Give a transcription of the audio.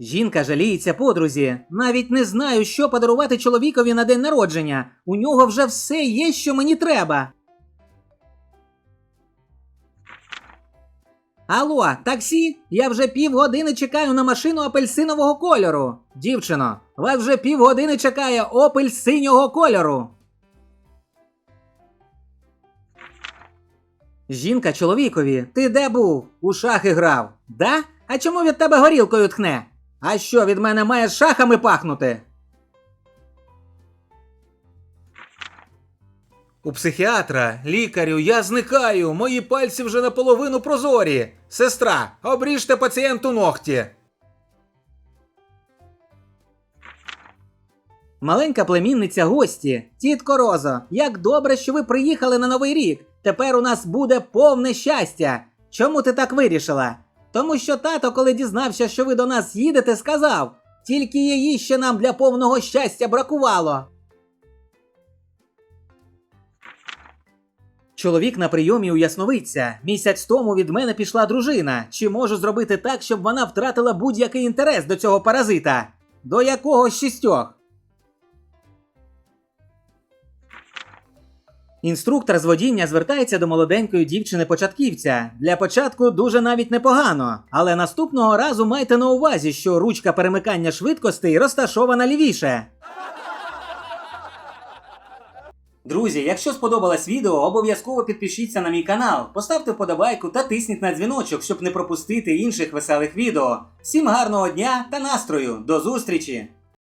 Жінка жаліється подрузі. Навіть не знаю, що подарувати чоловікові на день народження. У нього вже все є, що мені треба. Алло, таксі? Я вже півгодини чекаю на машину апельсинового кольору. Дівчино, вас вже півгодини чекає опель синього кольору. Жінка чоловікові, ти де був? У шахи грав. Да? А чому від тебе горілкою тхне? А що від мене має шахами пахнути? У психіатра, лікарю, я зникаю. Мої пальці вже наполовину прозорі. Сестра, обріжте пацієнту ногті. Маленька племінниця гості, тітко Розо, як добре, що ви приїхали на новий рік. Тепер у нас буде повне щастя. Чому ти так вирішила? Тому що тато, коли дізнався, що ви до нас їдете, сказав: тільки її ще нам для повного щастя бракувало. Чоловік на прийомі у Ясновидця. Місяць тому від мене пішла дружина. Чи можу зробити так, щоб вона втратила будь-який інтерес до цього паразита? До якого з шістьох? Інструктор з водіння звертається до молоденької дівчини-початківця. Для початку дуже навіть непогано, але наступного разу майте на увазі, що ручка перемикання швидкостей розташована лівіше. Друзі, якщо сподобалось відео, обов'язково підпишіться на мій канал, поставте вподобайку та тисніть на дзвіночок, щоб не пропустити інших веселих відео. Всім гарного дня та настрою! До зустрічі!